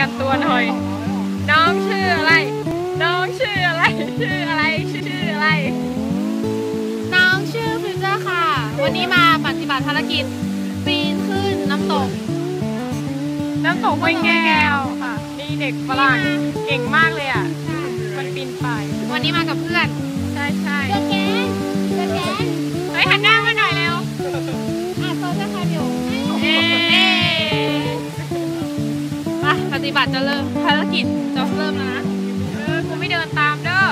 กันตัวหน่อย น้องชื่ออะไร น้องชื่ออะไร ชื่ออะไร ชื่ออะไร น้องชื่อฟิวเจอร์ค่ะ วันนี้มาปฏิบัติภารกิจ ปีนขึ้นน้ำตก น้ำตกห้วยแก้วค่ะ นี่เด็กฝรั่งเก่งมากเลยอะ มันปีนป่ายวันนี้มากับเพื่อน ใช่ใช่เพื่อนแกงเพื่อนแกงเฮ้ยหันหน้า ฏิบัติจะเริ่มภารกิจจะเริ่มแล้วนะเออกูไม่เดินตามเด้อ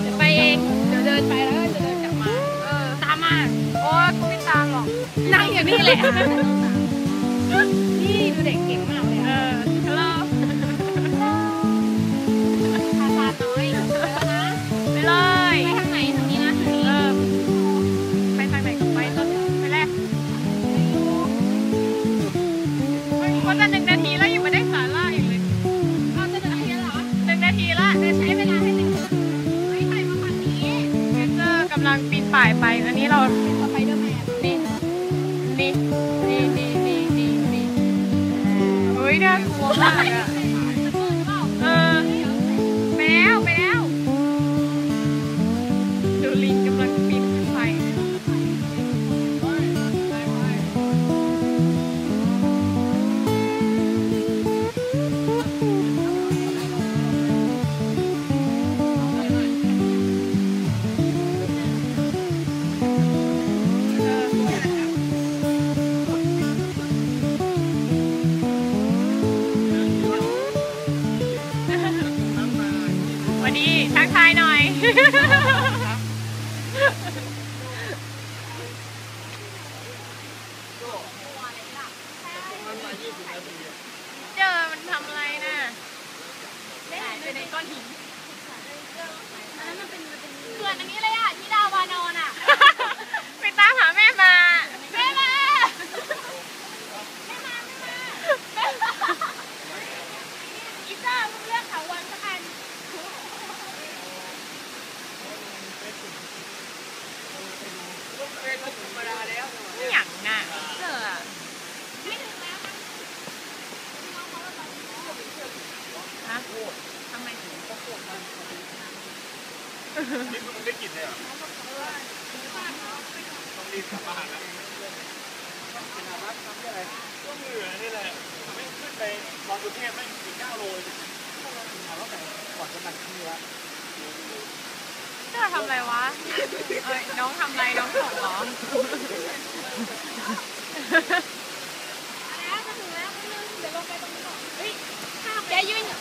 เดี๋ยวไปเองเดี๋ยวเดินไปแล้วก็จะเดินกลับมา เออตามมาโอ้ยกูไม่ตามหรอกนั่งอยู่นี่แหละนี่ดูเด็กเก่งมาก ลังปีนป่ายไป อันนี้เราเป็นสไปเดอร์แมนนี่นี่นี่นี่นี่นี่นี่เฮ้ยน่ากลัวมากอะเออ วันนี้ทักทายหน่อยเจอมันทำอะไรน่ะเล่นอยู่ในก้อนหิน เขื่อนอันนี้เลยอะที่ดาวานอนอะ ไปตามหาแม่มา แม่มาอีเตอร์มึงเลือกเขาวันสักอัน นี่หยังน่ะเจออะไม่ถึงแล้วมั้งฮะทำไมถึงนี่มันได้กลิ่นเลยเหรต้องรีบกลับบ้านแล้วเป็นอาบัตทำอะไรก็เหนื่อยนี่แหละทำให้ขึ้นไปตอนกรุงเทพไม่ถึงเก้าโลเลยถามว่าแต่ก่อนจะหนักขึ้นแล้ว เจอทำอะไรวะ เอ้ยน้องทำอะไรน้องตกเหรอแล้วจะถึงแล้วนึงเดี๋ยวลงไปตรงนี้ก่อนเฮ้ยข้ามแกยืนอยู่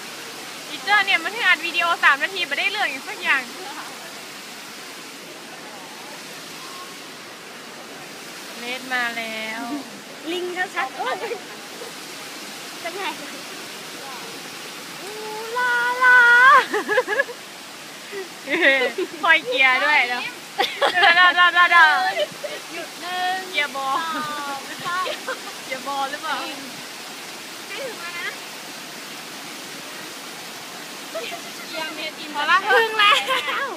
อีเจอร์เนี่ยมันถึงอัดวิดีโอสามนาทีไม่ได้เรื่องอีกสักอย่างเลดมาแล้ว ลิงชัดๆโอ้ยจะไง อูลาลา คอยเกียร์ด้วยเนาะดาดาดาดาหยุดหนึ่งเกียร์บอลสองสามเกียร์บอลหรือเปล่าใกล้ถึงแล้วนะเยี่ยมเมียทีมพอละถึงแล้ว